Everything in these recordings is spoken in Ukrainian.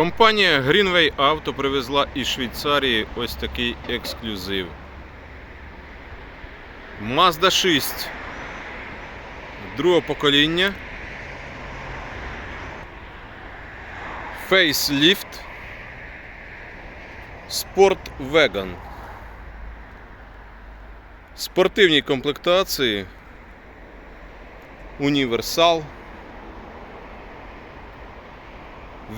Компанія Greenway Auto привезла із Швейцарії ось такий ексклюзив. Mazda 6 другого покоління. Facelift Sport Wagon. Спортивні комплектації. Універсал.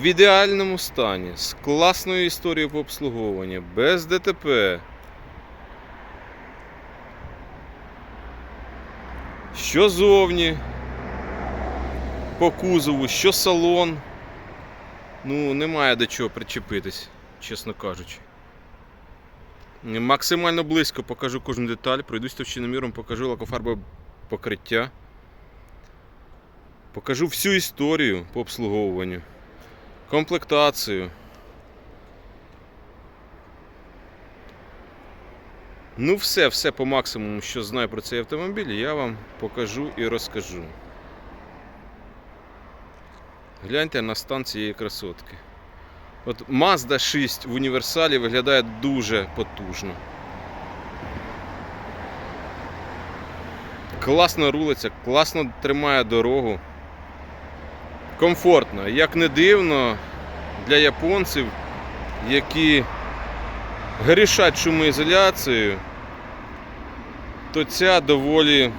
В ідеальному стані, з класною історією по обслуговуванню, без ДТП. Що зовні по кузову, що салон. Ну, немає до чого причепитись, чесно кажучи. Максимально близько покажу кожну деталь, пройдусь товщиноміром, покажу лакофарбове покриття. Покажу всю історію по обслуговуванню комплектацію. Ну, все, все по максимуму, що знаю про цей автомобіль, я вам покажу і розкажу. Гляньте на стан цієї красотки. От Mazda 6 в універсалі виглядає дуже потужно. Класно рулиться, класно тримає дорогу комфортно. Як не дивно, для японців, які грішать шумоізоляцією, то ця доволі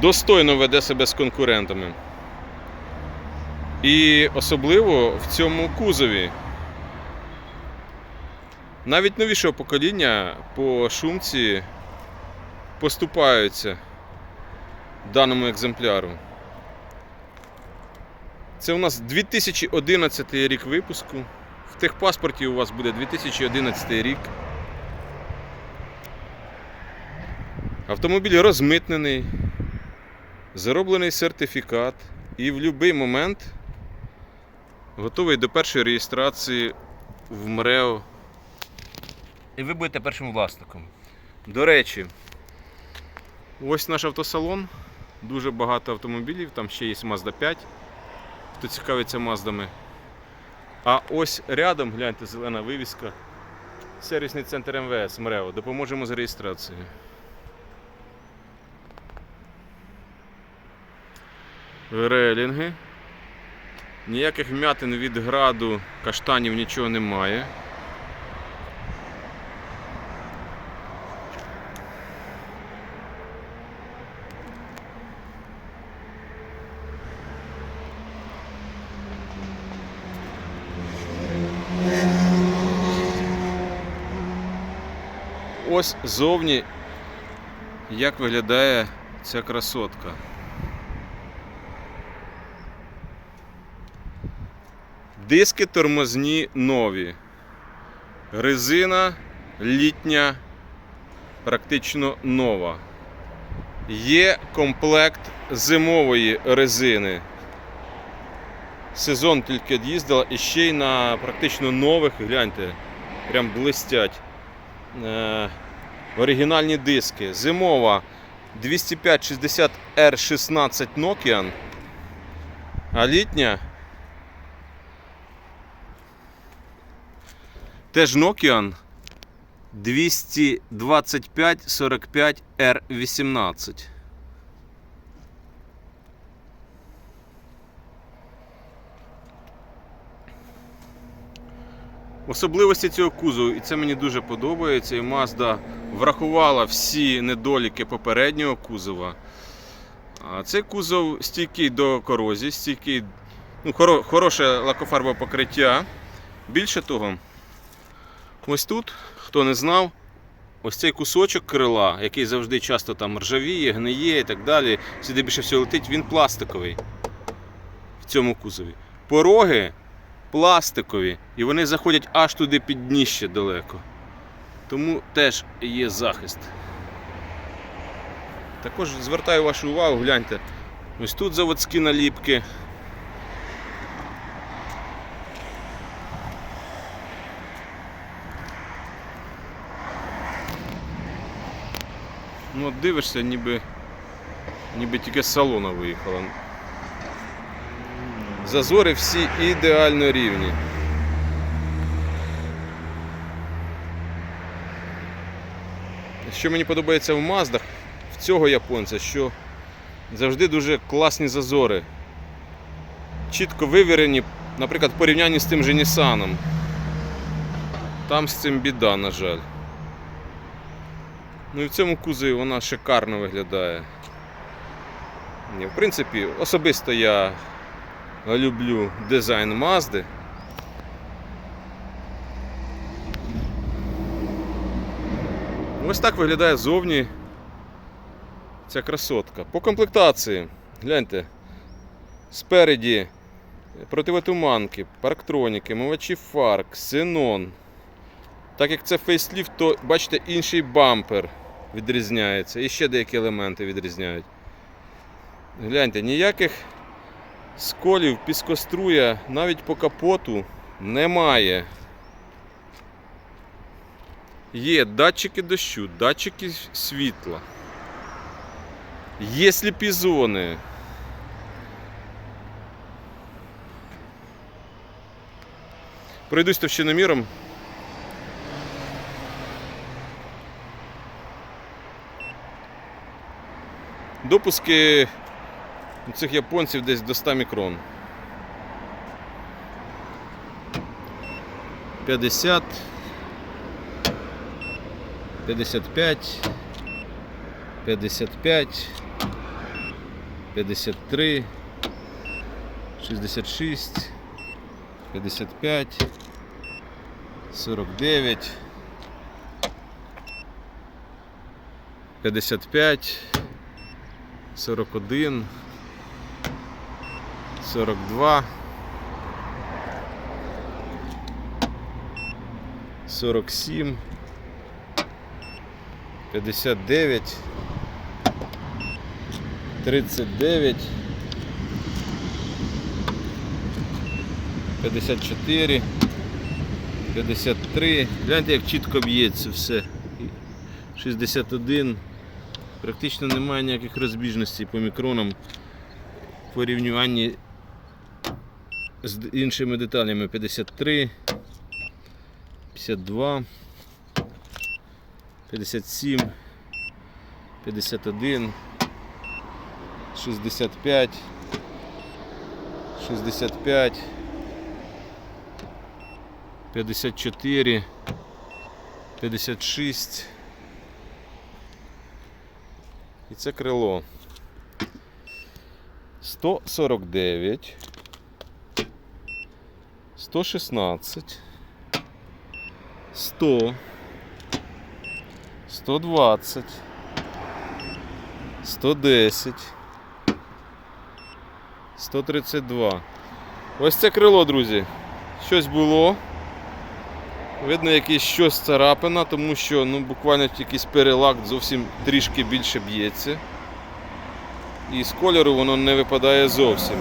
достойно веде себе з конкурентами. І особливо в цьому кузові. Навіть новішого покоління по шумці поступаються даному екземпляру. Це у нас 2011 рік випуску. В техпаспорті у вас буде 2011 рік. Автомобіль розмитнений, зароблений сертифікат і в будь-який момент готовий до першої реєстрації в МРЕО. І ви будете першим власником. До речі, ось наш автосалон. Дуже багато автомобілів, там ще є Mazda 5 хто цікавиться маздами. А ось рядом, гляньте, зелена вивіска. Сервісний центр МВС МРЕО. Допоможемо з реєстрацією. Релінги. Ніяких вмятин від граду, каштанів нічого немає. Ось зовні як виглядає ця красотка. Диски тормозні нові. Резина літня, практично нова. Є комплект зимової резини. Сезон тільки їздила і ще й на практично нових, гляньте, прям блистять. Е, оригінальні диски. Зимова 205-60 R16 Nokian. А літня теж Nokian 225-45 R18. Особливості цього кузову, і це мені дуже подобається. І Mazda врахувала всі недоліки попереднього кузова. Цей кузов стійкий до корозії, стійкий, ну, хоро, хороше лакофарбове покриття. Більше того, ось тут, хто не знав, ось цей кусочок крила, який завжди часто там ржавіє, гниє і так далі, сюди більше всього летить, він пластиковий в цьому кузові. Пороги пластикові, і вони заходять аж туди під дніще далеко. Тому теж є захист. Також звертаю вашу увагу, гляньте, ось тут заводські наліпки. Ну от дивишся, ніби, ніби тільки з салона виїхала. Зазори всі ідеально рівні. Що мені подобається в Маздах, в цього японця, що завжди дуже класні зазори. Чітко вивірені, наприклад, в порівнянні з тим же Нісаном. Там з цим біда, на жаль. Ну і в цьому кузові вона шикарно виглядає. В принципі, особисто я люблю дизайн Мазди. Ось так виглядає зовні ця красотка. По комплектації, гляньте, спереді противотуманки, парктроніки, мивачі фар, ксенон. Так як це фейсліфт, то бачите, інший бампер відрізняється. І ще деякі елементи відрізняють. Гляньте, ніяких сколів, піскоструя навіть по капоту немає. Є датчики дощу, датчики світла. Є сліпі зони. Пройдусь товщиноміром. Допуски у цих японців десь до 100 мікрон. 50 55 55 53 66 55 49 55 41 42 47 59 39 54 53 Гляньте, як чітко б'ється все. 61 Практично немає ніяких розбіжностей по мікронам в порівнянні з іншими деталями. 53 52 57 51 65 65 54 56 і це крило. 149 116 100 120 110 132 Ось це крило, друзі. Щось було. Видно, якесь щось царапина, тому що ну, буквально якийсь перелак зовсім трішки більше б'ється. І з кольору воно не випадає зовсім.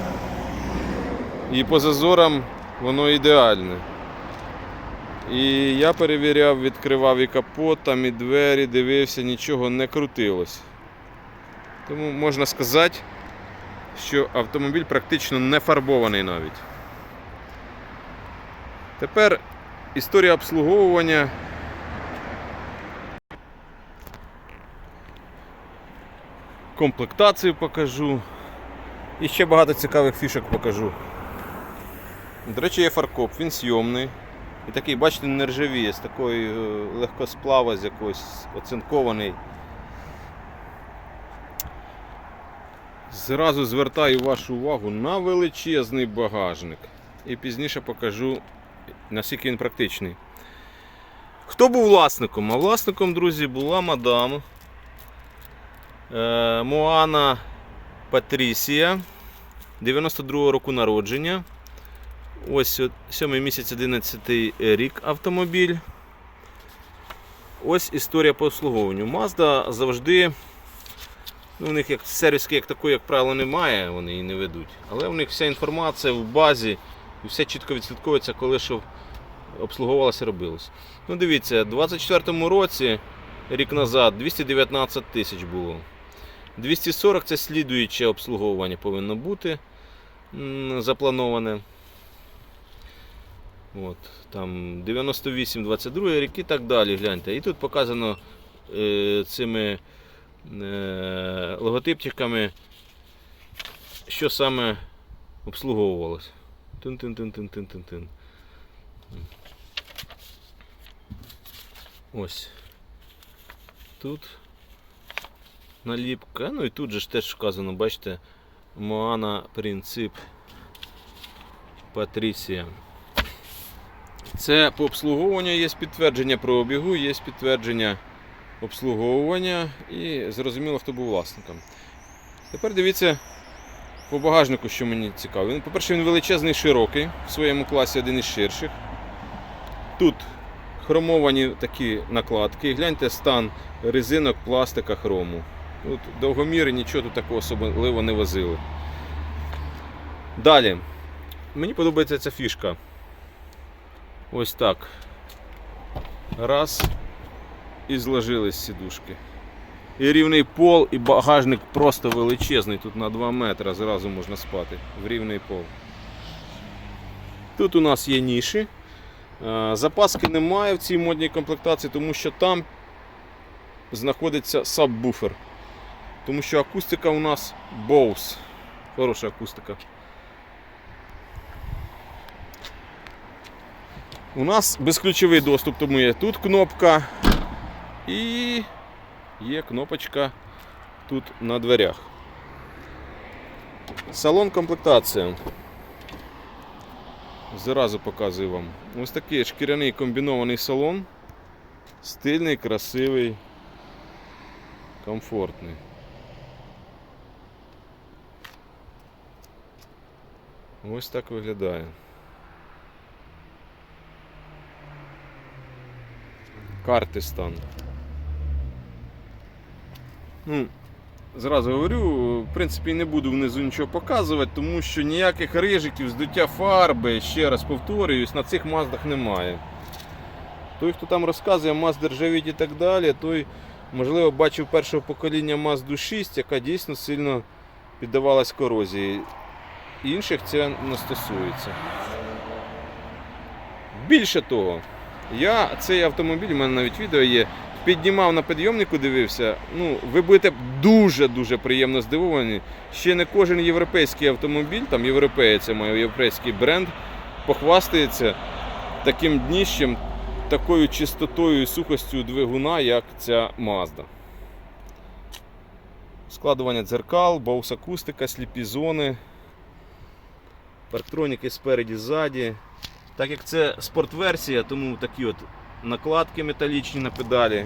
І по зазорам воно ідеальне. І я перевіряв, відкривав і капот, там і двері, дивився, нічого не крутилось. Тому можна сказати, що автомобіль практично не фарбований навіть. Тепер історія обслуговування. Комплектацію покажу. І ще багато цікавих фішок покажу. До речі, є фаркоп, він зйомний. І такий, бачите, не ржавіє, з такої е, легкосплава, з якогось оцинкований. Зразу звертаю вашу увагу на величезний багажник. І пізніше покажу, наскільки він практичний. Хто був власником? А власником, друзі, була мадам е, Моана Патрісія 92 року народження. Ось 7 місяць 11 рік автомобіль. Ось історія по обслуговуванню. Mazda завжди, ну, у них як сервіски як такої, як правило, немає, вони її не ведуть. Але у них вся інформація в базі і все чітко відслідковується, коли що обслуговувалося робилось. Ну дивіться, у 24 році, рік назад, 219 тисяч було. 240 це слідуюче обслуговування повинно бути. заплановане. От, там 98, 22 рік і так далі. Гляньте. І тут показано е, цими е, логотипчиками, що саме обслуговувалось. Тин-тин-тин-тин-тин-тин. Ось. Тут наліпка. Ну і тут же ж теж вказано, бачите, Моана Принцип Патрісія. Це по обслуговуванню є підтвердження про обігу, є підтвердження обслуговування і зрозуміло, хто був власником. Тепер дивіться по багажнику, що мені цікаво. По-перше, він величезний, широкий, в своєму класі один із ширших. Тут хромовані такі накладки. Гляньте стан резинок, пластика, хрому. Тут довгоміри нічого тут такого особливо не возили. Далі. Мені подобається ця фішка. Ось так. Раз. І зложились сідушки. І рівний пол, і багажник просто величезний. Тут на 2 метри зразу можна спати в рівний пол. Тут у нас є ніші. Запаски немає в цій модній комплектації, тому що там знаходиться саббуфер. Тому що акустика у нас Bose. Хороша акустика. У нас безключовий доступ, тому є тут кнопка і є кнопочка тут на дверях. Салон комплектація. Зразу показую вам. Ось такий шкіряний комбінований салон. Стильний, красивий, комфортний. Ось так виглядає. Карти стан. Ну, зразу говорю, в принципі, не буду внизу нічого показувати, тому що ніяких рижиків, здуття фарби, ще раз повторююсь, на цих маздах немає. Той, хто там розказує Mazda ржавіть і так далі, той, можливо, бачив першого покоління Mazda 6, яка дійсно сильно піддавалась корозії. Інших це не стосується. Більше того, я цей автомобіль, у мене навіть відео є, піднімав на підйомнику, дивився. Ну, ви будете дуже-дуже приємно здивовані. Ще не кожен європейський автомобіль, там європеєць, я маю європейський бренд, похвастається таким дніщем, такою чистотою і сухостю двигуна, як ця Mazda. Складування дзеркал, баус акустика, сліпі зони, парктроніки спереді, ззаді. Так як це спортверсія, тому такі от накладки металічні на педалі.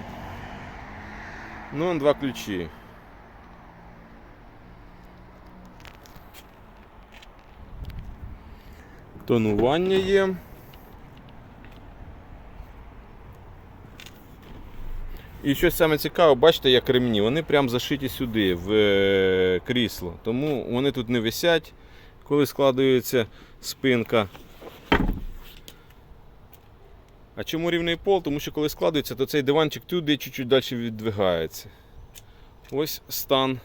Ну, он два ключі. Тонування є. І щось саме цікаве, бачите, як ремні, вони прям зашиті сюди, в е, крісло. Тому вони тут не висять, коли складується спинка. А чому рівний пол? Тому що коли складується, то цей диванчик туди чуть-чуть далі віддвигається. Ось стан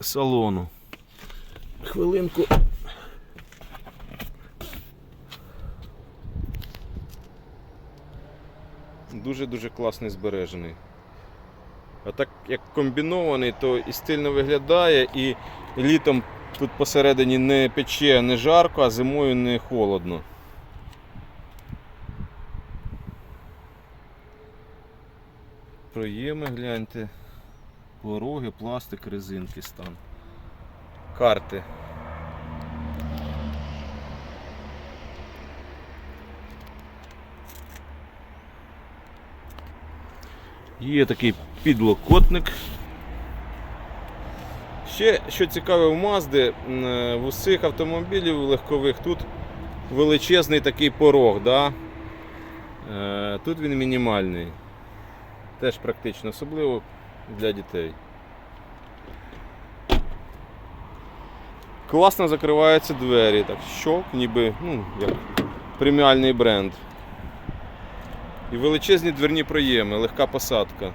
салону. Хвилинку. Дуже-дуже класний збережений. А так як комбінований, то і стильно виглядає, і літом тут посередині не пече, не жарко, а зимою не холодно. Проєми, гляньте. Пороги, пластик, резинки стан. Карти. Є такий підлокотник. Ще що цікаве у Мазди, е, в усіх автомобілів легкових тут величезний такий порог. Да? Е, Тут він мінімальний. Теж практично, особливо для дітей. Класно закриваються двері, так щок, ніби ну, як преміальний бренд. І величезні дверні проєми, легка посадка.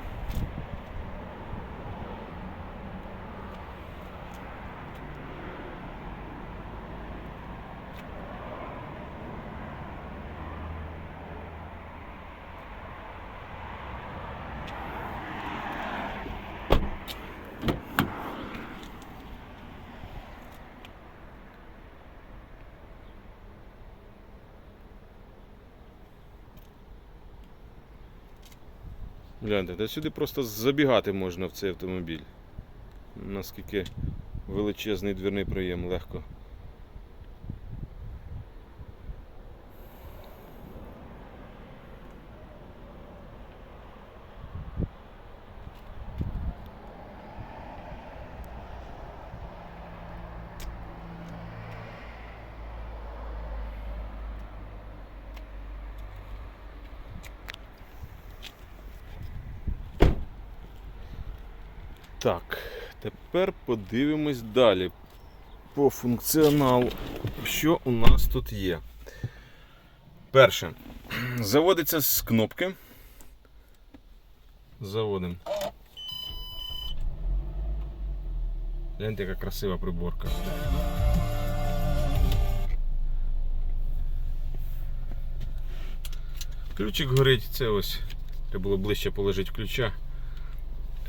Гляньте, та сюди просто забігати можна в цей автомобіль. Наскільки величезний двірний проєм легко. Так, тепер подивимось далі по функціоналу, що у нас тут є. Перше. Заводиться з кнопки. Заводимо. Гляньте, яка красива приборка. Ключик горить, це ось. Треба було ближче положити ключа,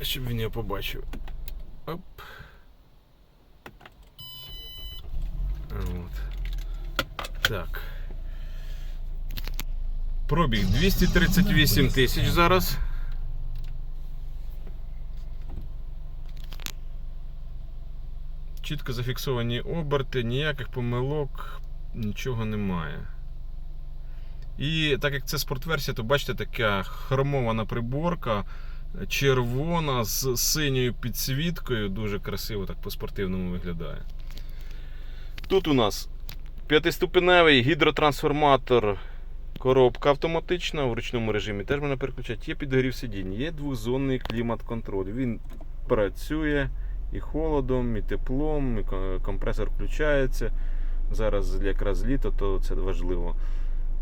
щоб він його побачив. Оп. От. Так. Пробіг 238 тисяч зараз. Чітко зафіксовані оберти, ніяких помилок, нічого немає. І так як це спортверсія, то бачите, така хромована приборка, червона з синьою підсвіткою, дуже красиво так по-спортивному виглядає. Тут у нас п'ятиступеневий гідротрансформатор, коробка автоматична в ручному режимі. Теж можна переключати. Є підгорів сидінь, є двохзонний клімат-контроль. Він працює і холодом, і теплом, і компресор включається. Зараз якраз літо, то це важливо.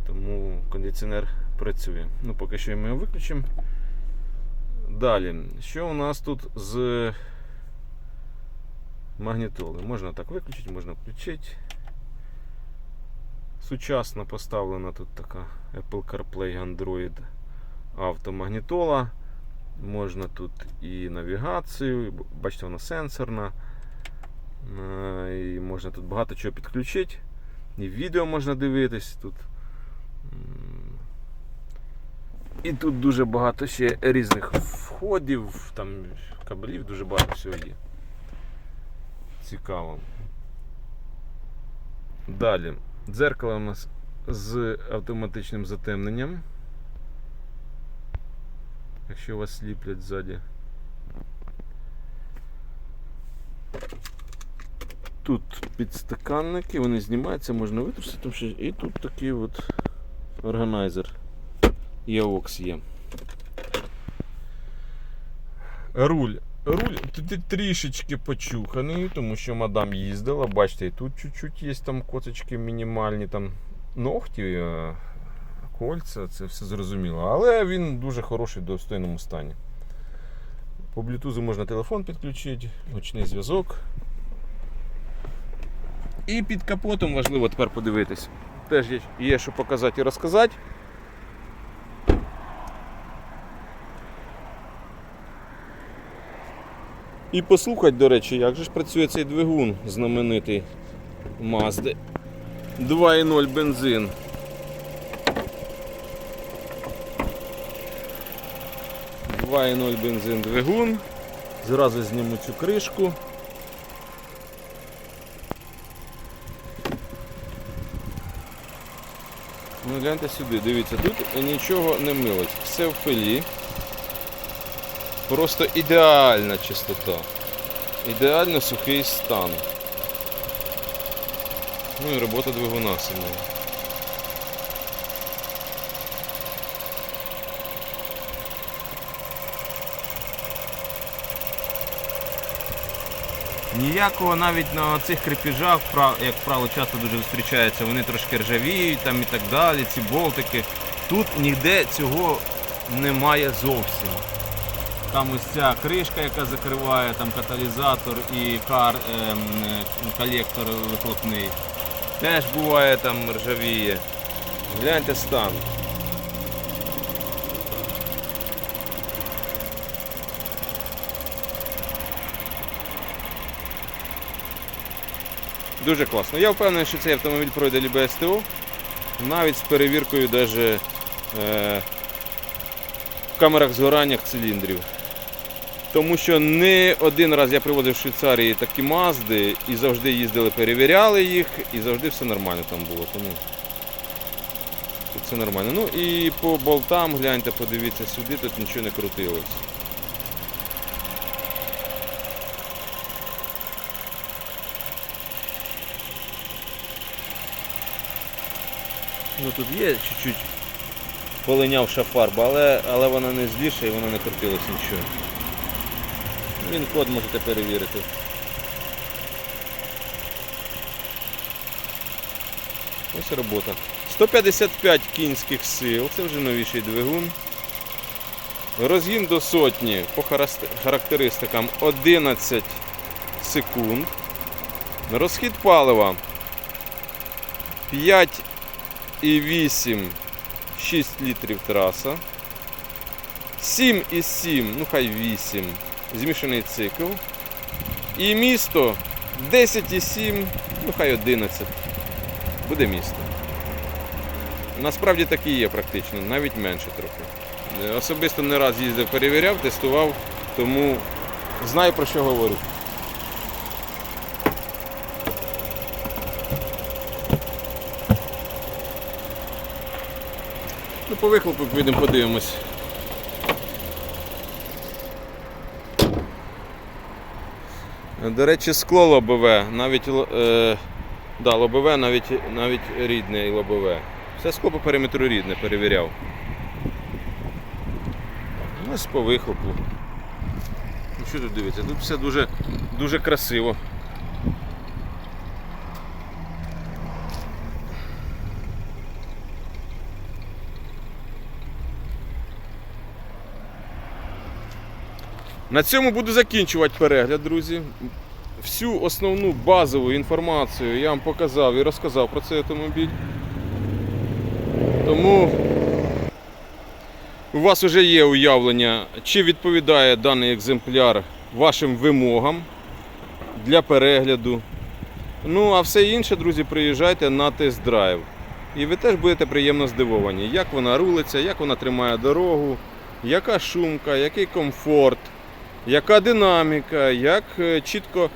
Тому кондиціонер працює. Ну, поки що ми його виключимо. Далі, що у нас тут з магнітоли? Можна так виключити, можна включити. Сучасно поставлена тут така Apple CarPlay Android автомагнітола. Можна тут і навігацію, і бачите, вона сенсорна. Е, І можна тут багато чого підключити. І відео можна дивитись тут. І тут дуже багато ще різних входів, там кабелів, дуже багато всього є. Цікаво. Далі. Дзеркало у нас з автоматичним затемненням. Якщо вас сліплять ззаді. Тут підстаканники, вони знімаються, можна витрусити. І тут такий от органайзер. EOX є. Руль. Руль трішечки почуханий, тому що мадам їздила. Бачите, і тут чуть-чуть є там коцочки мінімальні, там ногті, е, кольця, це все зрозуміло. Але він дуже хороший в достойному стані. По блютузу можна телефон підключити, гучний зв'язок. І під капотом важливо тепер подивитись. Теж є що показати і розказати. І послухати, до речі, як же ж працює цей двигун знаменитий Mazda 2.0 бензин. «2.0 бензин двигун. Зразу зніму цю кришку. Ну гляньте сюди, дивіться, тут нічого не милить. Все в пилі. Просто ідеальна чистота. Ідеально сухий стан. Ну і робота двигуна самого. Ніякого навіть на цих крепіжах, як правило, часто дуже зустрічається, вони трошки ржавіють там і так далі, ці болтики. Тут ніде цього немає зовсім. Там ось ця кришка, яка закриває там каталізатор і кар, ем, е, колектор вихлопний. Теж буває там ржавіє. Гляньте стан. Дуже класно. Я впевнений, що цей автомобіль пройде любе СТО, навіть з перевіркою даже, е, камерах згорання циліндрів. Тому що не один раз я привозив в Швейцарії такі мазди і завжди їздили, перевіряли їх, і завжди все нормально там було. Тому тут все нормально. Ну і по болтам гляньте, подивіться сюди, тут нічого не крутилось. Ну тут є чуть-чуть полинявша фарба, але, але вона не зліша і вона не крутилась нічого. Він код можете перевірити. Ось робота. 155 кінських сил, це вже новіший двигун. Розгін до сотні по характеристикам 11 секунд. Розхід палива 5,8 6 літрів траса. 7,7, ну хай 8 змішаний цикл. І місто 10,7, ну хай 11. Буде місто. Насправді так і є практично, навіть менше трохи. Е, Особисто не раз їздив, перевіряв, тестував, тому знаю про що говорю. Ну, по вихлопу підемо подивимось. До речі, скло лобове, навіть е, да, лобове, навіть, навіть рідне і лобове. Все скло по периметру рідне, перевіряв. Ось по вихопу. Ну що тут дивиться? Тут все дуже, дуже красиво. На цьому буду закінчувати перегляд, друзі. Всю основну базову інформацію я вам показав і розказав про цей автомобіль. Тому у вас вже є уявлення, чи відповідає даний екземпляр вашим вимогам для перегляду. Ну, а все інше, друзі, приїжджайте на тест-драйв. І ви теж будете приємно здивовані, як вона рулиться, як вона тримає дорогу, яка шумка, який комфорт, яка динаміка, як е, чітко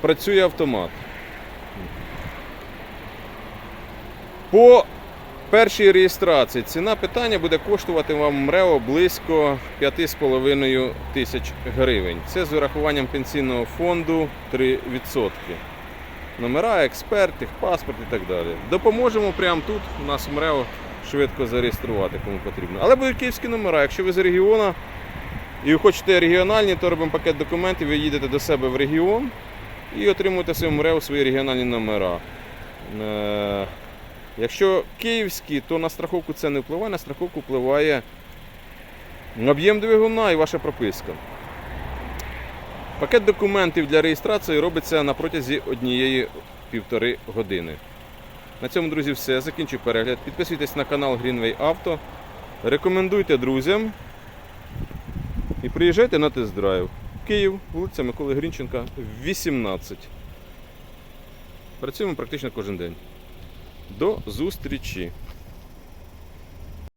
працює автомат. По першій реєстрації ціна питання буде коштувати вам МРЕО близько 5,5 тисяч гривень. Це з урахуванням пенсійного фонду 3%. Номера, експерт, паспорт і так далі. Допоможемо прямо тут, у нас МРЕО швидко зареєструвати, кому потрібно. Але будуть київські номера. Якщо ви з регіону і ви хочете регіональні, то робимо пакет документів, ви їдете до себе в регіон і отримуєте своєму МРЕО свої регіональні номера. Е, Якщо київські, то на страховку це не впливає, на страховку впливає об'єм двигуна і ваша прописка. Пакет документів для реєстрації робиться на протязі однієї півтори години. На цьому, друзі, все. Закінчу перегляд. Підписуйтесь на канал Greenway Auto. Рекомендуйте друзям. І приїжджайте на тест-драйв. Київ, вулиця Миколи Грінченка, 18. Працюємо практично кожен день. До зустрічі!